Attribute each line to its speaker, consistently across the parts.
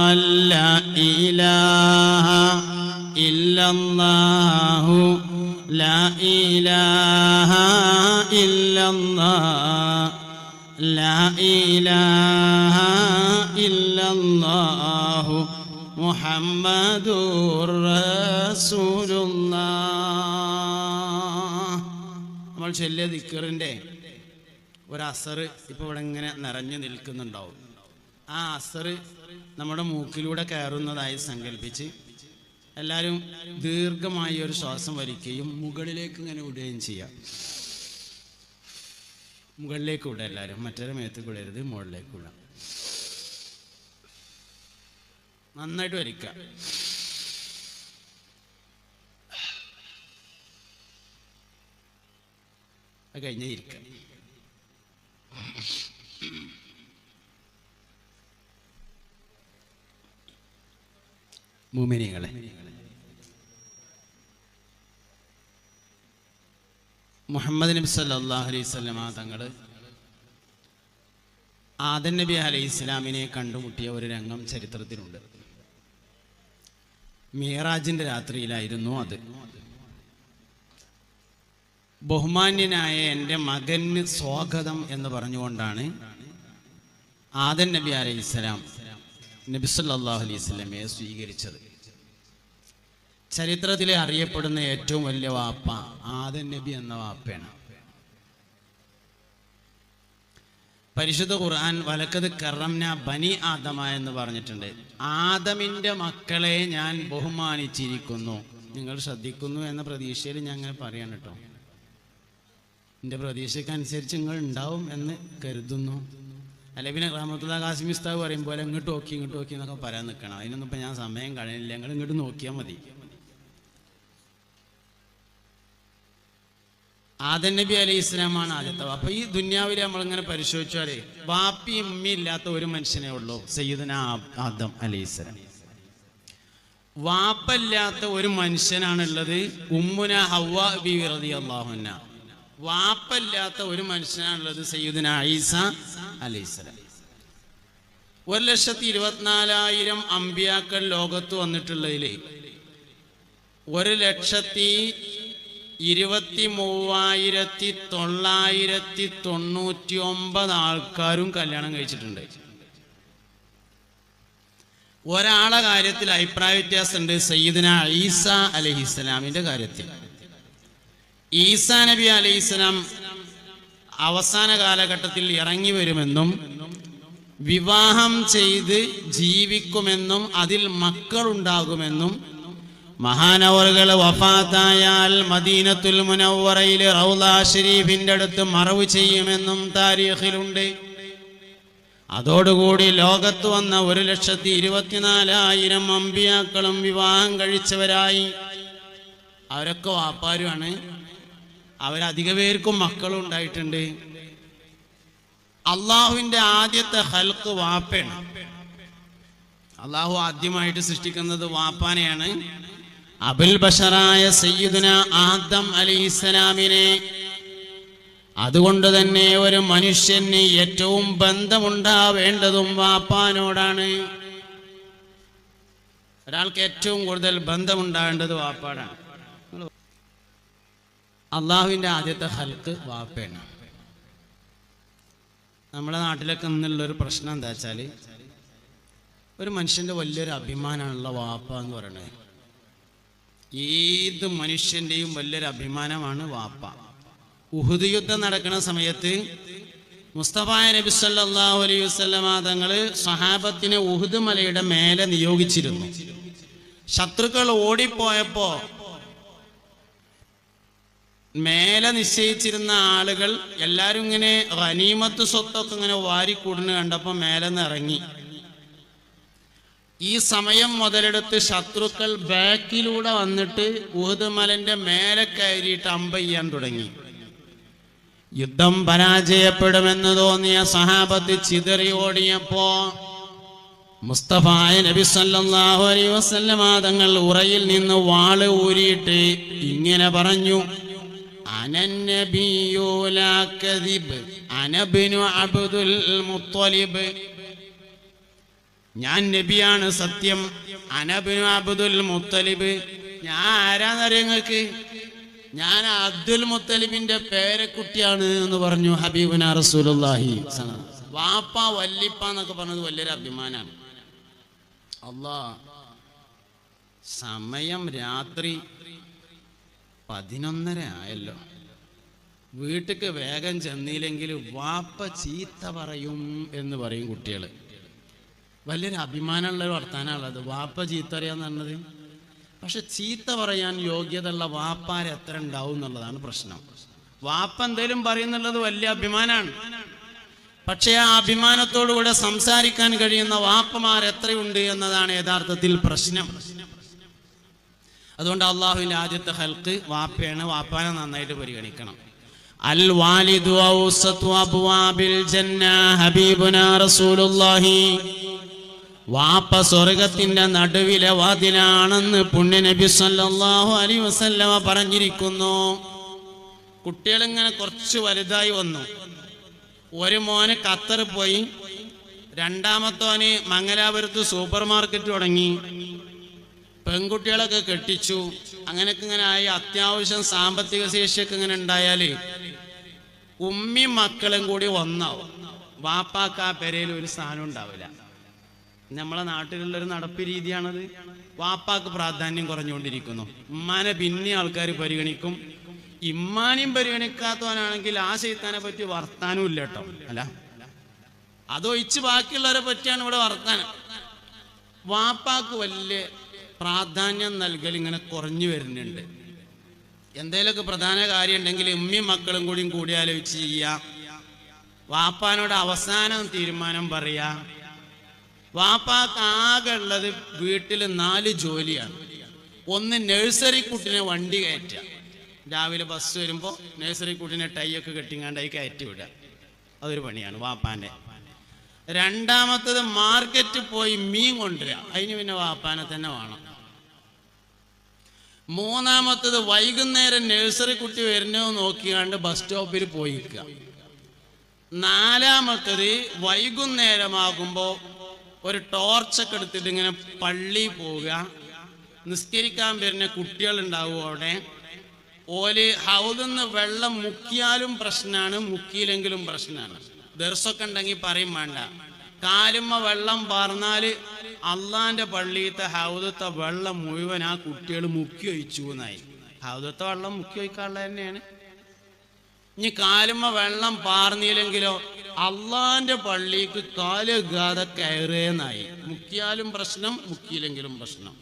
Speaker 1: അല്ല ഇലാഹ ഇല്ലല്ലാഹു ലാ ഇലാഹ ഇല്ലല്ലാ ലാ ഇലാഹ ഇല്ലല്ലാഹു മുഹമ്മദൂർ റസൂലുള്ളാ നമ്മൾ ചെല്ലിയ ദിക്കറിന്റെ ഒരു അസർ ഇപ്പോൾ ഇവിടെ ഇങ്ങനെ നിറഞ്ഞു നിൽക്കുന്നുണ്ടാവും. ആ അസർ നമ്മുടെ മൂക്കിലൂടെ കയറുന്നതായി സങ്കല്പിച്ച് എല്ലാവരും ദീർഘമായി ഒരു ശ്വാസം വലിക്കുകയും മുകളിലേക്ക് ഇങ്ങനെ വിടുകയും ചെയ്യാം. മുകളിലേക്ക് വിടുക എല്ലാവരും മറ്റൊരു മേത്ത് വിടരുത് മുകളിലേക്ക് വിടാം. നന്നായിട്ട് വലിക്കുക കഴിഞ്ഞേ ഇരിക്കുക മുമിനികളെ. മുഹമ്മദ് നബി സല്ലല്ലാഹു അലൈഹി വസല്ലമ തങ്ങൾ ആദൻ നബി അലൈഹി ഇസ്ലാമിനെ കണ്ടുമുട്ടിയ ഒരു രംഗം ചരിത്രത്തിലുണ്ട്. മീറാജിന്റെ രാത്രിയിലായിരുന്നു അത്. ബഹുമാന്യനായ എന്റെ മകന് സ്വാഗതം എന്ന് പറഞ്ഞുകൊണ്ടാണ് ആദൻ നബി അലൈഹി ഇസ്ലാം നബി സല്ലല്ലാഹു അലൈഹി സ്വലമയെ സ്വീകരിച്ചത്. ചരിത്രത്തിലെ അറിയപ്പെടുന്ന ഏറ്റവും വലിയ വാപ്പ ആദൻ നബി എന്ന വാപ്പയാണ്. പരിശുദ്ധ ഖുർആൻ വലക്കത് കറംന ബനി ആദമ എന്ന് പറഞ്ഞിട്ടുണ്ട്. ആദമിന്റെ മക്കളെ ഞാൻ ബഹുമാനിച്ചിരിക്കുന്നു. നിങ്ങൾ ശ്രദ്ധിക്കുന്നു എന്ന പ്രതീക്ഷയിൽ ഞാൻ അങ്ങനെ പറയാണ് കേട്ടോ. എന്റെ പ്രതീക്ഷയ്ക്കനുസരിച്ച് നിങ്ങൾ ഉണ്ടാവും എന്ന് കരുതുന്നു. അല്ലെ പിന്നെ റഹമത്തുള്ള കാസിമിസ്താവ് പറയും ഇങ്ങോട്ട് നോക്കി ഇങ്ങോട്ട് നോക്കി എന്നൊക്കെ പറയാൻ നിൽക്കണം. അതിനൊന്നും ഇപ്പം ഞാൻ സമയം കഴിയില്ല നിങ്ങൾ ഇങ്ങോട്ട് നോക്കിയാൽ മതി. ആദൻ നബി അലൈഹി ഇസ്ലാമാണ് ആദ്യത്തെ. അപ്പൊ ഈ ദുന്യാവിൽ നമ്മളിങ്ങനെ പരിശോധിച്ചാലേ ബാപ്പി ഉമ്മി ഇല്ലാത്ത ഒരു മനുഷ്യനെ ഉള്ളൂ സയ്യിദന ആദം അലൈഹി ഇസ്ലാം വാപ്പല്ലാത്ത ഒരു മനുഷ്യനാണുള്ളത് ഉമ്മുന ഹവ്വ ബി റളിയല്ലാഹുഅൻഹ വാപ്പല്ലാത്ത ഒരു മനുഷ്യനാണുള്ളത് സയ്യുദിന ഐസ അലൈഹിസ്സലാം ഒരു ലക്ഷത്തി ഇരുപത്തിനാലായിരം അമ്പിയാക്കൾ ലോകത്ത് വന്നിട്ടുള്ളതിൽ ഒരു ലക്ഷത്തി ഇരുപത്തി മൂവായിരത്തി തൊള്ളായിരത്തി തൊണ്ണൂറ്റി ഒമ്പത് ആൾക്കാരും കല്യാണം കഴിച്ചിട്ടുണ്ട്. ഒരാളെ കാര്യത്തിൽ അഭിപ്രായ വ്യത്യാസമുണ്ട് സയ്യിദിന ഈസ അലഹിസ്സലാമിന്റെ കാര്യത്തിൽ. ഈസാ നബി അലൈഹിസ്സലാം അവസാന കാലഘട്ടത്തിൽ ഇറങ്ങി വരുമെന്നും വിവാഹം ചെയ്ത് ജീവിക്കുമെന്നും അതിൽ മക്കൾ ഉണ്ടാകുമെന്നും മഹാനവറുകൾ വഫാത്തായാൽ മദീനത്തുൽ മുനവറയിൽ റൗല ഷെരീഫിന്റെ അടുത്ത് മറവ് ചെയ്യുമെന്നും താരീഖിലുണ്ട്. അതോടുകൂടി ലോകത്ത് വന്ന ഒരു ലക്ഷത്തി ഇരുപത്തിനാലായിരം അമ്പിയാക്കളും വിവാഹം കഴിച്ചവരായി. അവരൊക്കെ വാപ്പാരുമാണ്. അവരധിക പേർക്കും മക്കളും ഉണ്ടായിട്ടുണ്ട്. അള്ളാഹുവിന്റെ ആദ്യത്തെ ഹൽക്ക് വാപ്പയാണ്. അള്ളാഹു ആദ്യമായിട്ട് സൃഷ്ടിക്കുന്നത് വാപ്പാനെയാണ്. അബുൽ ബഷറായ സയ്യിദുന ആദം അലി ഇസ്ലാമിനെ അതുകൊണ്ട് തന്നെ ഒരു മനുഷ്യന് ഏറ്റവും ബന്ധമുണ്ടാവേണ്ടതും വാപ്പാനോടാണ്. ഒരാൾക്ക് ഏറ്റവും കൂടുതൽ ബന്ധമുണ്ടാവേണ്ടത് വാപ്പാടാണ്. അള്ളാഹുവിന്റെ ആദ്യത്തെ ഹൽക്ക് വാപ്പയാണ്. നമ്മുടെ നാട്ടിലൊക്കെ നിന്നുള്ളൊരു പ്രശ്നം എന്താ വെച്ചാൽ ഒരു മനുഷ്യന്റെ വലിയൊരു അഭിമാനമാണുള്ള വാപ്പ എന്ന് പറയുന്നത് ഏത് മനുഷ്യന്റെയും വലിയൊരു അഭിമാനമാണ് വാപ്പ. ഉഹുദ് യുദ്ധം നടക്കുന്ന സമയത്ത് മുസ്തഫ നബി സല്ലാഹു അലൈഹി വസല്ലമ തങ്ങൾ സഹാബത്തിനെ ഉഹുദ് മലയുടെ മേലെ നിയോഗിച്ചിരുന്നു. ശത്രുക്കൾ ഓടിപ്പോയപ്പോ മേലെ നിശ്ചയിച്ചിരുന്ന ആളുകൾ എല്ലാവരും ഇങ്ങനെ റനീമത്ത് സ്വത്തൊക്കെ ഇങ്ങനെ വാരിക്കൂടുന്നു കണ്ടപ്പോൾ മേലെ നിന്ന് ഇറങ്ങി. ഈ സമയം മുതലെടുത്ത് ശത്രുക്കൾ ബാക്കിലൂടെ വന്നിട്ട് ഊഹുദ് മേലെ കയറിയിട്ട് അമ്പ ചെയ്യാൻ തുടങ്ങി. യുദ്ധം പരാജയപ്പെടുമെന്ന് തോന്നിയ സഹാബത്ത് ചിതറി ഓടിയപ്പോ മുസ്തഫായ നബി സല്ലല്ലാഹു അലൈഹി വസല്ലമ തങ്ങൾ ഉറയിൽ നിന്ന് വാൾ ഊരിയിട്ട് ഇങ്ങനെ പറഞ്ഞു അബ്ദുൽ മുത്തലിബ്. ഞാൻ നബിയാണ് സത്യം. അനബിനു അബ്ദുൽ മുത്തലിബ്. ഞാൻ ആരാന്നറിയ നിങ്ങൾക്ക്? ഞാൻ അബ്ദുൽ മുത്തലിബിന്റെ പേരക്കുട്ടിയാണ് എന്ന് പറഞ്ഞു ഹബീബുന റസൂലുള്ളാഹി വാപ്പ വല്ലിപ്പ എന്നൊക്കെ പറഞ്ഞത് വലിയൊരു അഭിമാനാണ്. അള്ളാ സമയം രാത്രി പതിനൊന്നര ആയല്ലോ. വീട്ടിക്ക് വേഗം ചെന്നില്ലെങ്കിൽ വാപ്പ ചീത്ത പറയും എന്ന് പറയും കുട്ടികൾ വലിയൊരു അഭിമാനമുള്ള വർത്താനമുള്ളത് വാപ്പ ചീത്ത അറിയാന്ന് പറഞ്ഞത്? പക്ഷെ ചീത്ത പറയാൻ യോഗ്യതയുള്ള വാപ്പാർ എത്ര ഉണ്ടാവും എന്നുള്ളതാണ് പ്രശ്നം. വാപ്പ എന്തേലും പറയുന്നുള്ളത് വലിയ അഭിമാനമാണ്. പക്ഷെ ആ അഭിമാനത്തോടുകൂടെ സംസാരിക്കാൻ കഴിയുന്ന വാപ്പമാർ എത്രയുണ്ട് എന്നതാണ് യഥാർത്ഥത്തിൽ പ്രശ്നം. അതുകൊണ്ട് അള്ളാഹുവിന്റെ ആദ്യത്തെ ഹൽക്ക് വാപ്പയാണ്. വാപ്പാനെ നന്നായിട്ട് പരിഗണിക്കണം. അൽ വാലിദു ഔസത്തു അബ്വാബിൽ ജന്ന ഹബീബുന റസൂലുള്ളാഹി. വാപ്പ സ്വർഗത്തിന്റെ നടുവിലെ വാതിലാണെന്ന് പുണ്യ നബി സല്ലല്ലാഹു അലൈഹി വസല്ലമ പറഞ്ഞിരിക്കുന്നു. കുട്ടികളിങ്ങനെ കുറച്ച് വലുതായി വന്നു. ഒരു മോന് ഖത്തർ പോയി. രണ്ടാമത്തോന് മംഗലാപുരത്ത് സൂപ്പർ മാർക്കറ്റ് തുടങ്ങി. പെൺകുട്ടികളൊക്കെ കെട്ടിച്ചു. അങ്ങനെയൊക്കെ ഇങ്ങനെ ആയി അത്യാവശ്യം സാമ്പത്തിക ശേഷിയൊക്കെ ഇങ്ങനെ ഉണ്ടായാൽ ഉമ്മി മക്കളും കൂടി വന്നാവും വാപ്പാക്ക് ആ പെരയിൽ ഒരു സ്ഥാനം ഉണ്ടാവില്ല. നമ്മളെ നാട്ടിലുള്ള ഒരു നടപ്പ് രീതിയാണത്. വാപ്പാക്ക് പ്രാധാന്യം കുറഞ്ഞുകൊണ്ടിരിക്കുന്നു. ഉമ്മാനെ പിന്നെ ആൾക്കാർ പരിഗണിക്കും. ഇമ്മാനെയും പരിഗണിക്കാത്തവനാണെങ്കിൽ ആ ശൈത്താനെ പറ്റി വർത്താനും ഇല്ല കേട്ടോ. അല്ല. അതൊഴിച്ച് ബാക്കിയുള്ളവരെ പറ്റിയാണ് ഇവിടെ വർത്താനം. വാപ്പാക്ക് വലിയ പ്രാധാന്യം നൽകൽ ഇങ്ങനെ കുറഞ്ഞു വരുന്നുണ്ട്. എന്തേലൊക്കെ പ്രധാന കാര്യം ഉണ്ടെങ്കിൽ ഉമ്മയും മക്കളും കൂടിയും കൂടിയാലോചിച്ച് ചെയ്യാം വാപ്പാനോട് അവസാനം തീരുമാനം പറയാ വാപ്പാക്ക് ആകെ ഉള്ളത് വീട്ടിൽ നാല് ജോലിയാണ്. ഒന്ന് നഴ്സറി കുട്ടിനെ വണ്ടി കയറ്റുക. രാവിലെ ബസ് വരുമ്പോൾ നഴ്സറി കുട്ടിനെ ടൈ ടൈയൊക്കെ കെട്ടിങ്ങാണ്ടായി കയറ്റി വിടുക. അതൊരു പണിയാണ് വാപ്പാന്റെ രണ്ടാമത്തത് മാർക്കറ്റ് പോയി മീൻ കൊണ്ടുവരിക. അതിന് പിന്നെ വാപ്പാനെ തന്നെ വേണം. മൂന്നാമത്തത് വൈകുന്നേരം നഴ്സറി കുട്ടി വരുന്നോ നോക്കിയാണ്ട് ബസ് സ്റ്റോപ്പിൽ പോയി നിൽക്കുക. നാലാമത്തത് വൈകുന്നേരമാകുമ്പോൾ ഒരു ടോർച്ചൊക്കെ എടുത്തിട്ട് ഇങ്ങനെ പള്ളി പോവുക. നിസ്കരിക്കാൻ വരുന്ന കുട്ടികളുണ്ടാവും അവിടെ. ഓൽ ഹൗദിന്ന് വെള്ളം മുക്കിയാലും പ്രശ്നമാണ് മുക്കിയില്ലെങ്കിലും പ്രശ്നമാണ് ദർശമൊക്കെ ഉണ്ടെങ്കിൽ പറയും വേണ്ട. കാലുമ്മ വെള്ളം പറഞ്ഞാൽ അള്ളാന്റെ പള്ളിയിലത്തെ ഹൗദത്തെ വെള്ളം മുഴുവൻ ആ കുട്ടികൾ മുക്കി ഒഴിച്ചു എന്നായി. ഹൗദത്തെ വെള്ളം മുക്കി ഒഴിക്കാനുള്ള തന്നെയാണ്. ഇനി കാലുമ്മ വെള്ളം പാർന്നില്ലെങ്കിലോ അള്ളാന്റെ പള്ളിക്ക് കാൽ ഗാഥ കയറേന്നായി മുക്കിയാലും പ്രശ്നം മുക്കിയില്ലെങ്കിലും പ്രശ്നം.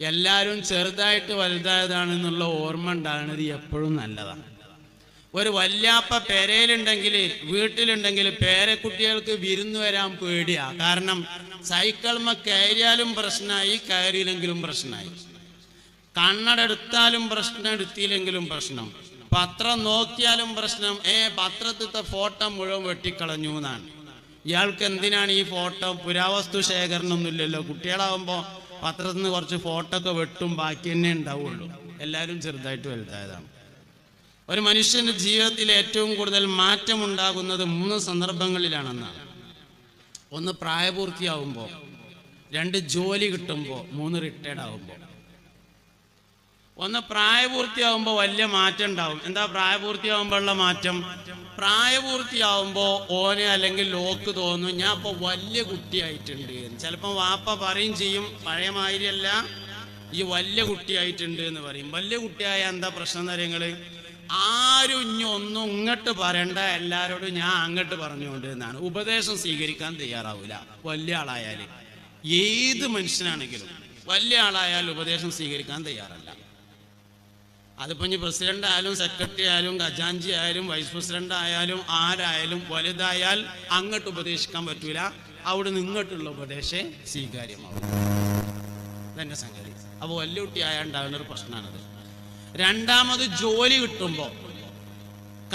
Speaker 1: എല്ലാവരും ചെറുതായിട്ട് വലുതായതാണെന്നുള്ള ഓർമ്മ ഉണ്ടാകുന്നത് എപ്പോഴും നല്ലതാണ്. ഒരു വല്യാപ്പ പെരയിലുണ്ടെങ്കിൽ വീട്ടിലുണ്ടെങ്കിൽ പേരക്കുട്ടികൾക്ക് വിരുന്നു വരാൻ പേടിയാ. കാരണം സൈക്കിൾമ കയറിയാലും പ്രശ്നമായി കയറിയില്ലെങ്കിലും പ്രശ്നമായി. കണ്ണട എടുത്താലും പ്രശ്നം എടുത്തില്ലെങ്കിലും പ്രശ്നം. പത്രം നോക്കിയാലും പ്രശ്നം. ഏ പത്രത്തിത്തെ ഫോട്ടോ മുഴുവൻ വെട്ടിക്കളഞ്ഞു എന്നാണ്. ഇയാൾക്ക് എന്തിനാണ് ഈ ഫോട്ടോ? പുരാവസ്തു ശേഖരണമൊന്നുമില്ലല്ലോ കുട്ടികളാവുമ്പോൾ പത്രത്തിൽ നിന്ന് കുറച്ച് ഫോട്ടോ ഒക്കെ വെട്ടും ബാക്കി തന്നെ ഉണ്ടാവുള്ളൂ. എല്ലാവരും ചെറുതായിട്ട് വലുതായതാണ്. ഒരു മനുഷ്യന്റെ ജീവിതത്തിൽ ഏറ്റവും കൂടുതൽ മാറ്റം ഉണ്ടാകുന്നത് മൂന്ന് സന്ദർഭങ്ങളിലാണെന്നാണ്. ഒന്ന് പ്രായപൂർത്തിയാവുമ്പോൾ രണ്ട് ജോലി കിട്ടുമ്പോൾ മൂന്ന് റിട്ടയർഡ് ആവുമ്പോൾ ഒന്ന് പ്രായപൂർത്തിയാവുമ്പോൾ വലിയ മാറ്റം ഉണ്ടാവും. എന്താ പ്രായപൂർത്തിയാവുമ്പോഴുള്ള മാറ്റം? പ്രായപൂർത്തിയാവുമ്പോൾ ഓനെ അല്ലെങ്കിൽ ലോക്ക് തോന്നും ഞാൻ ഇപ്പോൾ വലിയ കുട്ടിയായിട്ടുണ്ട് എന്ന്. ചിലപ്പം വാപ്പ പറയും ചെയ്യും പഴയ മാതിരിയല്ല ഈ വലിയ കുട്ടിയായിട്ടുണ്ട് എന്ന് പറയും. വലിയ കുട്ടിയായ എന്താ പ്രശ്നം കാര്യങ്ങൾ ആരും ഇനി ഒന്നും ഇങ്ങോട്ട് പറയണ്ട. എല്ലാരോടും ഞാൻ അങ്ങോട്ട് പറഞ്ഞുകൊണ്ട് ഉപദേശം സ്വീകരിക്കാൻ തയ്യാറാവില്ല വലിയ ആളായാൽ ഏത് മനുഷ്യനാണെങ്കിലും വലിയ ആളായാൽ ഉപദേശം സ്വീകരിക്കാൻ തയ്യാറല്ല. അതിപ്പോൾ ഇനി പ്രസിഡന്റ് ആയാലും സെക്രട്ടറി ആയാലും ഖജാൻജി ആയാലും വൈസ് പ്രസിഡന്റ് ആയാലും ആരായാലും വലുതായാൽ അങ്ങോട്ട് ഉപദേശിക്കാൻ പറ്റൂല. അവിടെ നിന്ന് ഇങ്ങോട്ടുള്ള ഉപദേശം സ്വീകാര്യമാവും. തന്നെ സംഗതി. അപ്പോൾ വലിയ കുട്ടി ആയാൽ ഉണ്ടാകുന്ന ഒരു പ്രശ്നമാണത് രണ്ടാമത് ജോലി കിട്ടുമ്പോൾ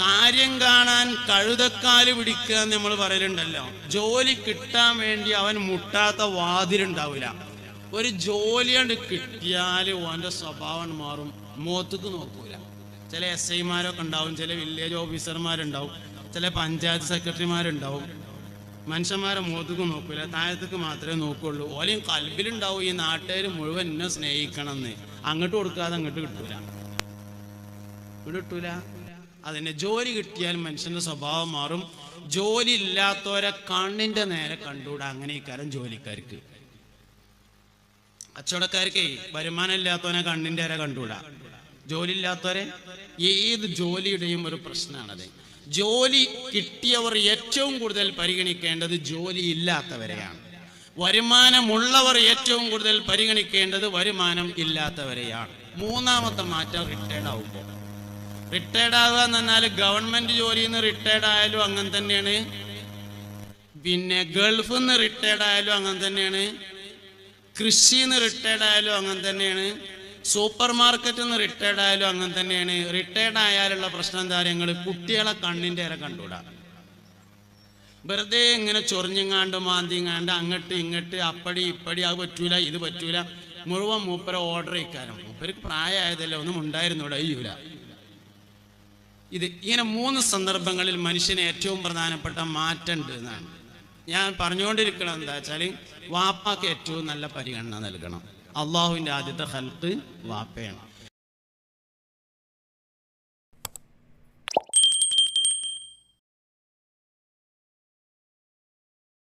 Speaker 1: കാര്യം കാണാൻ കഴുതക്കാൽ പിടിക്കുക എന്ന് നമ്മൾ പറയലുണ്ടല്ലോ. ജോലി കിട്ടാൻ വേണ്ടി അവൻ മുട്ടാത്ത വാതിലുണ്ടാവില്ല. ഒരു ജോലി കണ്ട് കിട്ടിയാൽ ഓന്റെ സ്വഭാവം മാറും. മുഖത്തേക്ക് നോക്കൂല. ചില എസ് ഐമാരൊക്കെ ഉണ്ടാവും ചില വില്ലേജ് ഓഫീസർമാരുണ്ടാവും ചില പഞ്ചായത്ത് സെക്രട്ടറിമാരുണ്ടാവും. മനുഷ്യന്മാരെ മുഖത്തേക്ക് നോക്കൂല താഴത്തേക്ക് മാത്രമേ നോക്കുള്ളൂ. ഓലെയും കൽബിലുണ്ടാവും ഈ നാട്ടുകാർ മുഴുവൻ എന്നെ സ്നേഹിക്കണം എന്ന് അങ്ങോട്ട് കൊടുക്കാതെ അങ്ങോട്ട് കിട്ടൂല. കിട്ടൂല അതിന് ജോലി കിട്ടിയാൽ മനുഷ്യന്റെ സ്വഭാവം മാറും. ജോലി ഇല്ലാത്തവരെ കണ്ണിന്റെ നേരെ കണ്ടുകൂടാ അങ്ങനെ ഇക്കാരം ജോലിക്കാർക്ക്. കച്ചവടക്കാർക്ക് വരുമാനം ഇല്ലാത്തവനെ കണ്ണിന്റെ നേരെ കണ്ടുകൂടാ. ജോലി ഇല്ലാത്തവരെ ഏത് ജോലിയുടെയും ഒരു പ്രശ്നമാണത് ജോലി കിട്ടിയവർ ഏറ്റവും കൂടുതൽ പരിഗണിക്കേണ്ടത് ജോലി ഇല്ലാത്തവരെയാണ്. വരുമാനമുള്ളവർ ഏറ്റവും കൂടുതൽ പരിഗണിക്കേണ്ടത് വരുമാനം ഇല്ലാത്തവരെയാണ്. മൂന്നാമത്തെ മാറ്റം റിട്ടേൺ ആവുമ്പോൾ റിട്ടയർഡ് ആവുക എന്ന് പറഞ്ഞാൽ ഗവൺമെന്റ് ജോലിയിൽ നിന്ന് റിട്ടയർഡ് ആയാലും അങ്ങനെ തന്നെയാണ്. പിന്നെ ഗൾഫിൽ നിന്ന് റിട്ടയർഡ് ആയാലും അങ്ങനെ തന്നെയാണ്. കൃഷിയിൽ നിന്ന് റിട്ടയർഡ് ആയാലും അങ്ങനെ തന്നെയാണ്. സൂപ്പർ മാർക്കറ്റിൽ നിന്ന് റിട്ടയർഡ് ആയാലും അങ്ങനെ തന്നെയാണ്. റിട്ടയർഡ് ആയാലുള്ള പ്രശ്നം എന്താ ഞങ്ങൾ കുട്ടികളെ കണ്ണിന്റെ ഇര കണ്ടുകൂടാ. വെറുതെ ഇങ്ങനെ ചൊറിഞ്ഞിങ്ങാണ്ട് മാന്തിങ്ങാണ്ട് അങ്ങോട്ട് ഇങ്ങോട്ട് അപ്പടി ഇപ്പടി അത് പറ്റൂല ഇത് പറ്റൂല. മുഴുവൻ മൂപ്പര ഓർഡർ ഇക്കാരം മൂപ്പർക്ക് പ്രായമായതല്ലേ ഒന്നും ഉണ്ടായിരുന്നു കൂടെ അയ്യൂല ഇത് ഇങ്ങനെ മൂന്ന് സന്ദർഭങ്ങളിൽ മനുഷ്യന് ഏറ്റവും പ്രധാനപ്പെട്ട മാറ്റമുണ്ട് എന്നാണ്. ഞാൻ പറഞ്ഞുകൊണ്ടിരിക്കണം എന്താ വെച്ചാൽ വാപ്പാക്ക് ഏറ്റവും നല്ല പരിഗണന നൽകണം. അള്ളാഹുവിന്റെ ആദ്യത്തെ ഹൽക്ക് വാപ്പയാണ്.